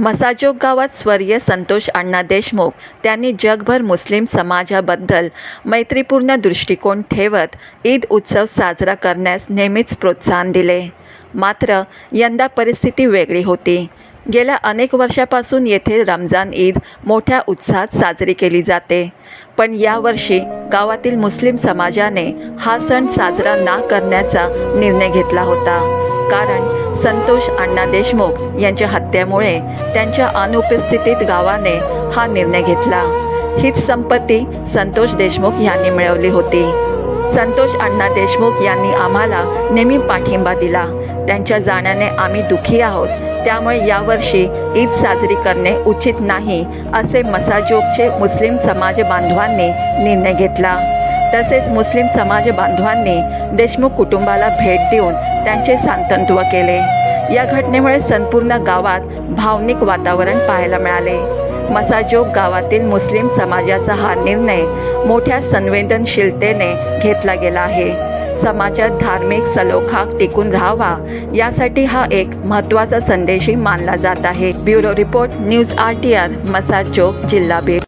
मसाजोग गावात स्वर्गीय संतोष अण्णा देशमुख त्यांनी जगभर मुस्लिम समाजाबद्दल मैत्रीपूर्ण दृष्टिकोन ठेवत ईद उत्सव साजरा करण्यास नेहमीच प्रोत्साहन दिले. मात्र यंदा परिस्थिती वेगळी होती. गेल्या अनेक वर्षापासून येथे रमजान ईद मोठ्या उत्साहात साजरी केली जाते. पण यावर्षी गावातील मुस्लिम समाजाने हा सण साजरा ना करण्याचा निर्णय घेतला होता. कारण संतोष अण्णा देशमुख यांच्या हत्येमुळे त्यांच्या अनुपस्थितीत गावाने हा निर्णय घेतला. हीच संपत्ती संतोष देशमुख यांनी मिळवली होती. संतोष अण्णा देशमुख यांनी आम्हाला नेहमी पाठिंबा दिला. त्यांच्या जाण्याने आम्ही दुःखी आहोत. त्यामुळे यावर्षी ईद साजरी करणे उचित नाही असे मसाजोगचे मुस्लिम समाज बांधवांनी निर्णय घेतला. तसेच मुस्लिम समाज बांधवांनी देशमुख कुटुंबाला भेट देऊन त्यांचे सांतत्व केले. या घटनेमुळे संपूर्ण गावात भावनिक वातावरण पाहायला मिळाले. मसाजोग गावातील मुस्लिम समाजाचा हा निर्णय मोठ्या संवेदनशीलतेने घेतला गेला आहे. समाजात धार्मिक सलोखा टिकून राहावा यासाठी हा एक महत्त्वाचा संदेशही मानला जात आहे. Bureau report news R T R Massajog जिल्हा बीड.